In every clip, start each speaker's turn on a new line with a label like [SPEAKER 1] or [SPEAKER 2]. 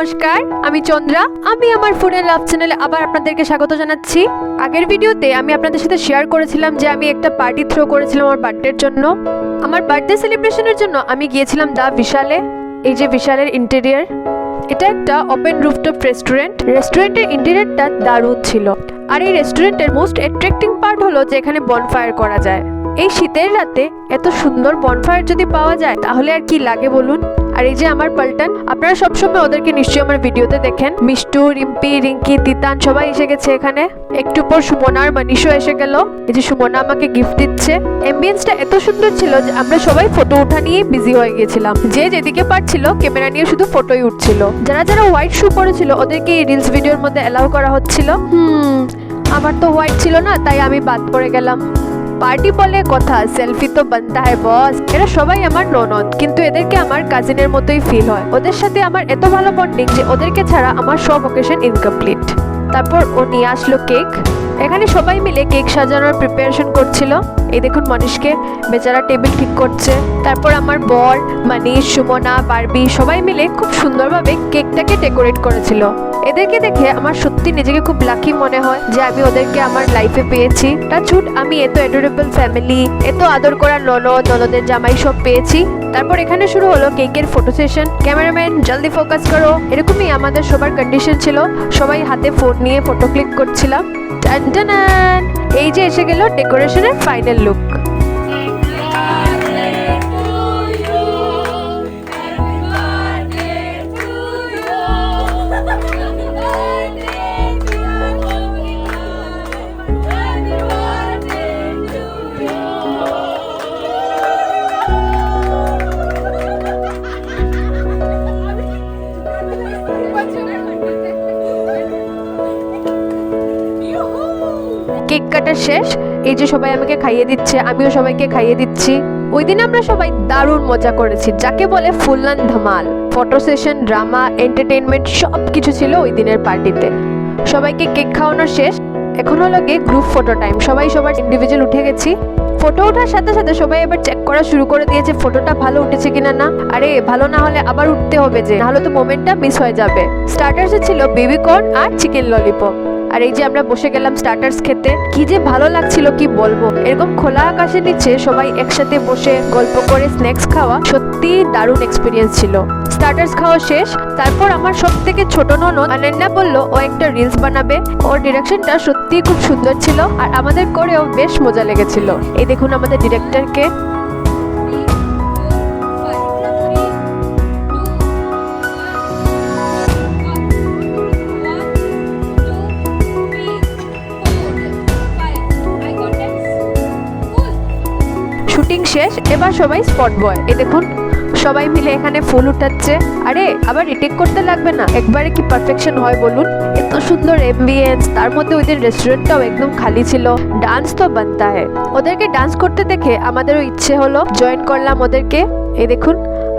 [SPEAKER 1] নমস্কার, আমি চন্দ্রা। আমি আমার ফোনের লাভ চ্যানেলে আবার আপনাদেরকে স্বাগত জানাচ্ছি। আগের ভিডিওতে আমি আপনাদের সাথে শেয়ার করেছিলাম যে আমি একটা পার্টি থ্রো করেছিলাম আমার বার্থডের জন্য। আমার বার্থডে সেলিব্রেশনের জন্য আমি গিয়েছিলাম দা বিশালে, এই যে বিশালের ইন্টেরিয়ার এটা একটা ওপেন রুফটপ রেস্টুরেন্ট রেস্টুরেন্টের ইন্টেরিয়ারটা দারুণ ছিল। আর এই রেস্টুরেন্টের মোস্ট অ্যাট্রাক্টিং পার্ট হলো যে এখানে বনফায়ার করা যায়। এই শীতের রাতে এত সুন্দর বনফায়ার যদি পাওয়া যায়, তাহলে আর কি লাগে বলুন? আর এই যে আমার পাল্টান, আপনারা সবসময় ওদেরকে নিশ্চয়ই আমার ভিডিওতে দেখেন। মিষ্টু, রিম্পি, রিঙ্কি, তিতান, সবাই এসে গেছে এখানে। একটু পর সুমনা আর মানিশও এসে গেল। এই যে সুমনা আমাকে গিফট দিচ্ছে। এমবিয়েন্সটা এত সুন্দর ছিল যে আমরা সবাই ফটো ওঠা নিয়ে বিজি হয়ে গিয়েছিলাম। যে যেদিকে পারছিল ক্যামেরা নিয়ে শুধু ফটোই উঠছিল। যারা যারা হোয়াইট শু পরেছিল, ওদেরকে এই রিলস ভিডিওর মধ্যে অ্যালাউ করা হচ্ছিল। হুম, আমার তো হোয়াইট ছিল না, তাই আমি বাদ পড়ে গেলাম। পার্টি বলে কথা, সেলফি তো বানতা হয় বস। এরা সবাই আমার ননদ, কিন্তু এদেরকে আমার কাজিনের মতোই ফিল হয়। ওদের সাথে আমার এত ভালো বন্ডিং যে ওদেরকে ছাড়া আমার সব অকেশন ইনকমপ্লিট তারপর ও নিয়ে আসলো কেক এখানে সবাই মিলে কেক সাজানোর প্রিপারেশন করছিল। এই দেখুন মানুষকে, বেচারা টেবিল ঠিক করছে। তারপর আমার বর মানিশ সুমনা, বারবি সবাই মিলে খুব সুন্দরভাবে কেকটাকে ডেকোরেট করেছিল। এদেরকে দেখে আমার সত্যি নিজেকে খুব লাকি মনে হয় যে আমি ওদেরকে আমার লাইফে পেয়েছি। টাচুট আমি এত অ্যাডোরেবল ফ্যামিলি এত আদর করা ননদ, ননদের জামাই সব পেয়েছি। তারপর এখানে শুরু হলো কেকের ফটো সেশন ক্যামেরাম্যান জলদি ফোকাস করো। এরকমই আমাদের সবার কন্ডিশন ছিল। সবাই হাতে ফোন নিয়ে ফটো ক্লিক করছিলাম। এই যে এসে গেল ডেকোরেশনের ফাইনাল লুক কেক কাটা শেষ। এই যে সবাই আমাকে খাইয়ে দিচ্ছে, আমিও সবাইকে খাইয়ে দিচ্ছি। ওই দিন আমরা সবাই দারুণ মজা করেছি। যাকে বলে ফুললান ধামাল, ফটো সেশন, ড্রামা এন্টারটেনমেন্ট সব কিছু ছিল ওই দিনের পার্টিতে। সবাইকে কেক খাওয়ানো শেষ। এখন হলো গিয়ে গ্রুপ ফটো টাইম সবাই সবার ইন্ডিভিজুয়াল উঠে গেছি। ফটো ওঠার সাথে সাথে সবাই এবার চেক করা শুরু করে দিয়েছে ফটোটা ভালো উঠেছে কিনা না। আরে, ভালো না হলে আবার উঠতে হবে যে, নাহলে তো মোমেন্টটা মিস হয়ে যাবে। স্টার্টার্সে ছিল বেবি কর্ন আর চিকেন ললিপপ আর এই যে আমরা বসে গেলাম স্টার্টার্স খেতে, কি যে ভালো লাগছিল, কি বলব? এরকম খোলা আকাশের নিচে সবাই একসাথে বসে গল্প করে স্ন্যাক্স খাওয়া সত্যি দারুণ এক্সপিরিয়েন্স ছিল। স্টার্টার্স খাওয়া শেষ, তারপর আমার সব থেকে ছোট ননদ অনন্যা বলল, ও একটা রিলস বানাবে। ওর ডিরেকশনটা সত্যি খুব সুন্দর ছিল আর আমাদের করেও বেশ মজা লেগেছিল। এই দেখুন আমাদের ডিরেক্টরকে শুটিং শেষ, এবার সবাই স্পট বয় এ দেখুন, সবাই মিলে এখানে ফুল উঠাচ্ছে। আরে, আবার রিটেক করতে লাগবে না। একবারে কি পারফেকশন হয় বলুন? এত সুন্দর এমবিয়েন্স তার মধ্যে ওই দিন রেস্টুরেন্টটাও একদম খালি ছিল। ডান্স তো বানতা হয় ওদেরকে ডান্স করতে দেখে আমাদেরও ইচ্ছে হলো। জয়েন করলাম ওদেরকে। এই দেখুন,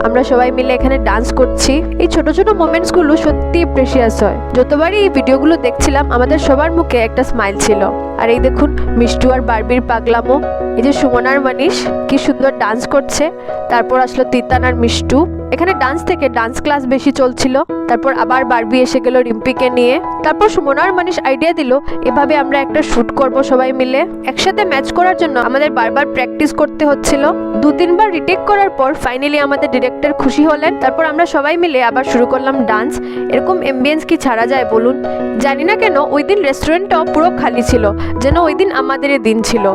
[SPEAKER 1] আমরা সবাই মিলে এখানে ডান্স করছি। এই ছোট ছোট মোমেন্টসগুলো সত্যি প্রেশিয়াস হয়। যতবারই এই ভিডিওগুলো দেখছিলাম, আমাদের সবার মুখে একটা স্মাইল ছিল। আর এই দেখুন, মিষ্টু আর বার্বির পাগলামো। এই যে সুমনার মানিস, কি সুন্দর ডান্স করছে। তারপর আসলো তিতান আর মিষ্টু। এখানে ডান্স থেকে ডান্স ক্লাস বেশি চলছিল। তারপর আবার বারবি এসে গেল রিম্পিকে নিয়ে। তারপর সুমনার মানিস আইডিয়া দিল, এভাবে আমরা একটা শুট করব সবাই মিলে। একসাথে ম্যাচ করার জন্য আমাদের বারবার প্র্যাকটিস করতে হচ্ছিল। দু তিনবার রিটেক করার পর ফাইনালি আমাদের ডিরেক্টর খুশি হলেন। তারপর আমরা সবাই মিলে আবার শুরু করলাম ডান্স এরকম এমবিয়েন্স কি ছাড়া যায় বলুন? জানি না কেন ওই দিন রেস্টুরেন্টটাও পুরো খালি ছিল, যেন ওই দিন আমাদেরই দিন ছিল।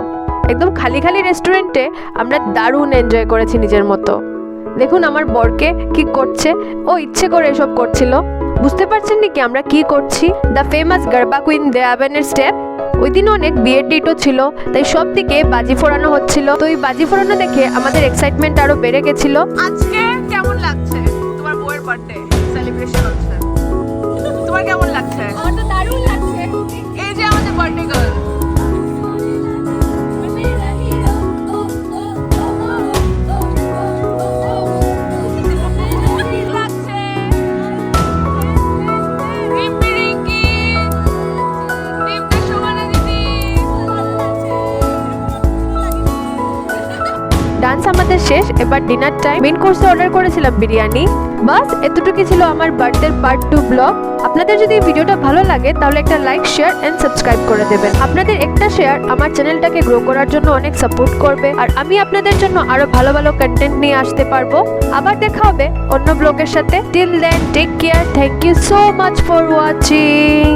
[SPEAKER 1] একদম খালি খালি রেস্টুরেন্টে আমরা দারুণ এনজয় করেছি নিজের মতো। দেখুন আমার বরকে কি করছে। ও ইচ্ছে করে এসব করছিল। বুঝতে পারছেন নাকি আমরা কি করছি? দ্য ফেমাস গারবা কুইন দেয়াবেনের স্টেপ ওই দিন অনেক বিয়ের ডেটও ছিল, তাই সব দিকে বাজি ফোড়ানো হচ্ছিল। তো এই বাজি ফোড়ানো দেখে আমাদের এক্সাইটমেন্ট আরও বেড়ে গেছিল।
[SPEAKER 2] আজকে কেমন লাগছে তোমার বউয়ের বার্থডে সেলিব্রেশন হচ্ছে তোমার কেমন
[SPEAKER 1] ডান্স আমাদের শেষ, এবার ডিনার টাইম মেন কোর্সে অর্ডার করেছিলাম বিরিয়ানি। বাস, এতটুকুই ছিল আমার বার্থডের পার্ট টু ব্লগ আপনাদের যদি ভিডিওটা ভালো লাগে, তাহলে একটা লাইক শেয়ার এন্ড সাবস্ক্রাইব করে দেবেন। আপনাদের একটা শেয়ার আমার চ্যানেলটাকে গ্রো করার জন্য অনেক সাপোর্ট করবে। আর আমি আপনাদের জন্য আরও ভালো ভালো কন্টেন্ট নিয়ে আসতে পারব। আবার দেখা হবে অন্য ব্লগের সাথে। Till then take care thank you so much for watching